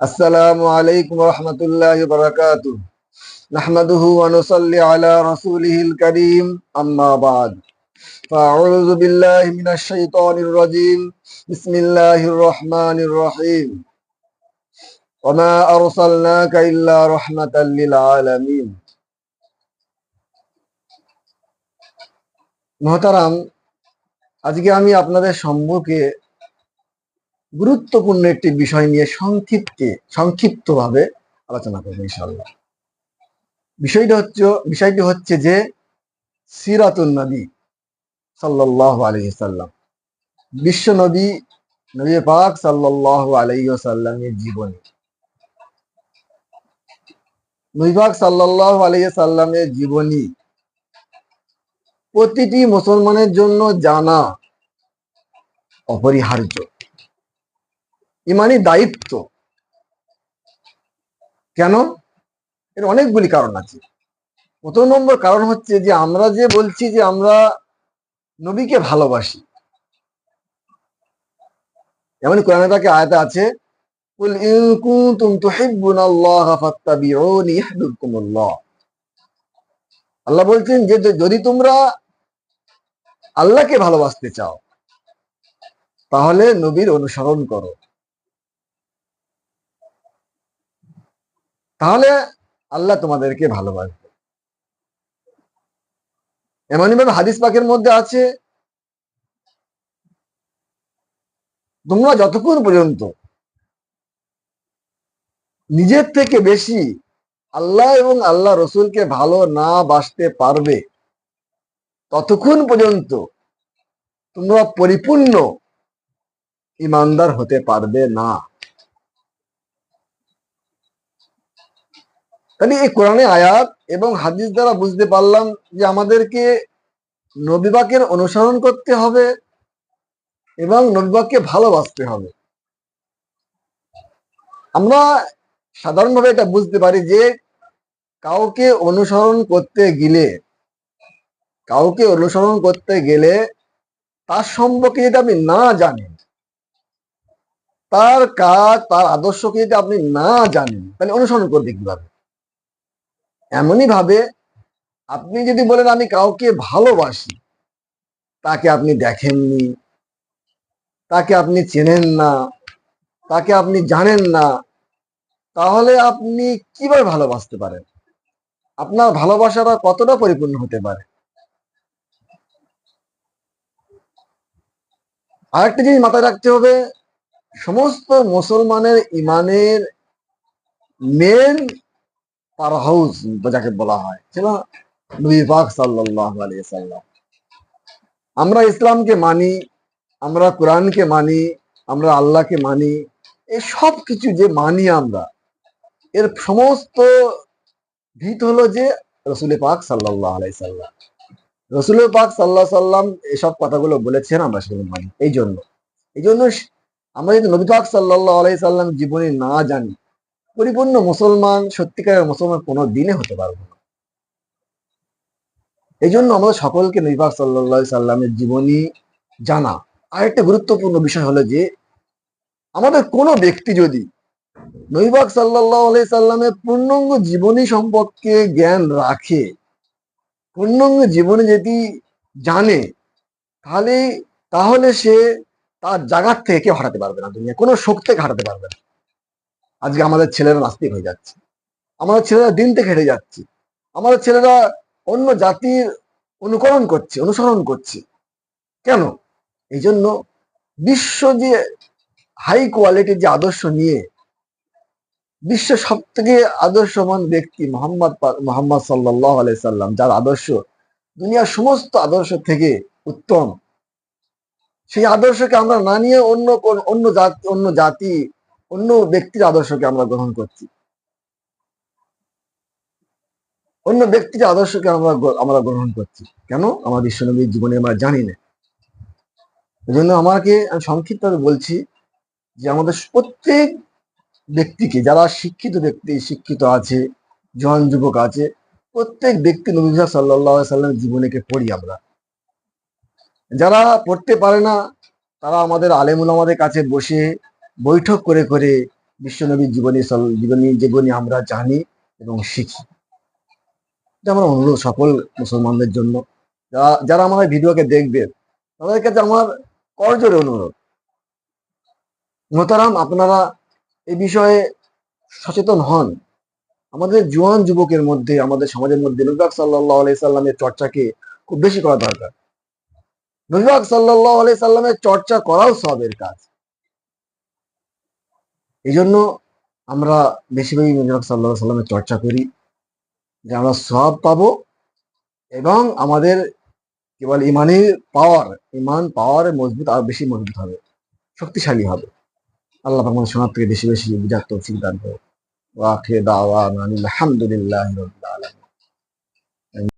السلام عليكم ورحمة الله وبركاته نحمده ونصلي على رسوله الكريم أما بعد فأعوذ بالله من الشيطان الرجيم بسم الله الرحمن الرحيم وما أرسلناك إلا رحمة للعالمين মহতারাম আজকে আমি আপনাদের সম্মুখে গুরুত্বপূর্ণ একটি বিষয় নিয়ে সংক্ষিপ্তে, সংক্ষিপ্তভাবে আলোচনা করব ইনশাল্লাহ বিষয়টা হচ্ছে, বিষয়টি হচ্ছে যে, সিরাতুন নবী সাল্লাহ আলহিসাল্লাম বিশ্ব নবী নবী পাক সাল্লাহ আলহিসাল্লামের জীবনী। নবী সাল্লাহ আলহিসাল্লামের জীবনী প্রতিটি মুসলমানের জন্য জানা অপরিহার্য। ইমানি দায়িত্ব। কেন? এর অনেকগুলি কারণ আছে। প্রথম নম্বর কারণ হচ্ছে যে, আমরা যে বলছি যে, আমরা নবীকে ভালোবাসি। এমন কোরআনে তাকে আয়াতে আছে আল্লাহ বলছেন যে- যদি তোমরা আল্লাহকে ভালোবাসতে চাও, তাহলে নবীর অনুসরণ করো। তাহলে আল্লাহ তোমাদেরকে ভালোবাসবে। এমনই ভাবে হাদিস পাকের মধ্যে আছে, তোমরা যতক্ষণ পর্যন্ত নিজের থেকে বেশি আল্লাহ এবং আল্লাহ রসুলকে ভালো না বাসতে পারবে, ততক্ষণ পর্যন্ত তোমরা পরিপূর্ণ ইমানদার হতে পারবে না। তাহলে এই কোরআনে আয়াত এবং হাদিস দ্বারা বুঝতে পারলাম যে আমাদেরকে নবীবাকের অনুসরণ করতে হবে এবং নবীবাককে ভালোবাসতে হবে। আমরা সাধারণভাবে এটা বুঝতে পারি যে কাউকে অনুসরণ করতে গেলে, কাউকে অনুসরণ করতে গেলে তার সম্পর্কে যদি আপনি না জানেন, তার কাজ, তার আদর্শকে যদি আপনি না জানেন, তাহলে অনুসরণ করবে কীভাবে? এমনই ভাবে আপনি যদি বলেন, আমি কাউকে ভালোবাসি। তাকে আপনি দেখেননি। তাকে আপনি চেনেন না। তাকে আপনি জানেন না। তাহলে আপনি কীভাবে ভালোবাসতে পারেন? আপনার ভালোবাসাটা কতটা পরিপূর্ণ হতে পারে? আরেকটা জিনিস মাথায় রাখতে হবে, সমস্ত মুসলমানের ইমানের মেন পার হাউস যাকে বলা হয়, ছিল নবী পাক সাল্লাল্লাহু আলাইহি সাল্লাম আমরা ইসলামকে মানি, আমরা কোরআনকে মানি, আমরা আল্লাহকে মানি এই সব কিছু যে মানি আমরা, এর সমস্ত ভিত হলো যে রসুল পাক সাল্লাল্লাহু আলাইহি সাল্লাম রসুল পাক সাল্লাহ সাল্লাম এসব কথাগুলো বলেছেন আমরা সেগুলো মানি এই জন্য এই জন্য আমরা যদি নবী পাক সাল্লাল্লাহু আলাইহি সাল্লাম জীবনী না জানি পরিপূর্ণ মুসলমান, সত্যিকারের মুসলমান কোনো দিনে হতে পারব না। এই জন্য আমাদের সকলকে নবীবাগ সাল্লাহ সাল্লামের জীবনী জানা। আরেকটা গুরুত্বপূর্ণ বিষয় হলো যে, আমাদের কোনো ব্যক্তি যদি নবীবাগ সাল্লাহ আলাই সাল্লামের পূর্ণাঙ্গ জীবনী সম্পর্কে জ্ঞান রাখে, পূর্ণাঙ্গ জীবনী যদি জানে, তাহলে তাহলে সে তার জায়গার থেকে হারাতে পারবে না দুনিয়া কোনো শক্তি থেকে হারাতে পারবে না। আজকে আমাদের ছেলেরা নাস্তিক হয়ে যাচ্ছে। আমাদের ছেলেরা দিন থেকে হেঁটে যাচ্ছে। আমাদের ছেলেরা অন্য জাতির অনুকরণ করছে, অনুসরণ করছে। কেন? এই জন্য বিশ্ব যে হাই কোয়ালিটির যে আদর্শ নিয়ে বিশ্ব সব থেকে আদর্শমান ব্যক্তি মোহাম্মদ মোহাম্মদ সাল্লাহ সাল্লাম, যার আদর্শ দুনিয়ার সমস্ত আদর্শ থেকে উত্তম। সেই আদর্শকে আমরা না নিয়ে অন্য কোন- অন্য জাতি অন্য জাতি অন্য ব্যক্তির আদর্শকে আমরা গ্রহণ করছি। অন্য ব্যক্তির আদর্শকে আমরা আমরা গ্রহণ করছি। কেন? আমার বিশ্বনবীর জীবনে আমরা জানি না। এই জন্য আমাকে আমি সংক্ষিপ্তভাবে বলছি যে আমাদের প্রত্যেক ব্যক্তিকে, যারা শিক্ষিত ব্যক্তি, শিক্ষিত আছে জন যুবক আছে, প্রত্যেক ব্যক্তি নবী সাল্লাহ সাল্লামের জীবনীকে পড়ি আমরা। যারা পড়তে পারে না, তারা আমাদের আলেমুল আমাদের কাছে বসে বৈঠক করে করে বিশ্বনবীর জীবনী জীবনী জীবনী আমরা জানি এবং শিখি। আমার অনুরোধ সকল মুসলমানদের জন্য। যারা আমার ভিডিওকে দেখবে তাদের কাছে আমার করজোরে অনুরোধ। মোতারাম আপনারা এই বিষয়ে সচেতন হন। আমাদের জোয়ান যুবকের মধ্যে, আমাদের সমাজের মধ্যে নবীবাগ সাল্লাহ আলাই সাল্লামের চর্চাকে খুব বেশি করা দরকার। নবীবাগ সাল্লাহ আলাই সাল্লামের চর্চা করাও সবের কাজ। এই জন্য আমরা বেশি বেশি নবীবাগ সাল্লাহ সাল্লামের চর্চা করি যে আমরা সব পাবো এবং আমাদের কেবল ইমানের পাওয়ার ইমান পাওয়ার মজবুত, আর বেশি মজবুত হবে, শক্তিশালী হবে। আল্লাহ আমাদের শোনার থেকে বেশি বেশি বুঝার তৌফিক দান করো ওয়া আখির দাওয়ানা আনিল হামদুলিল্লাহি রাব্বিল আলামিন।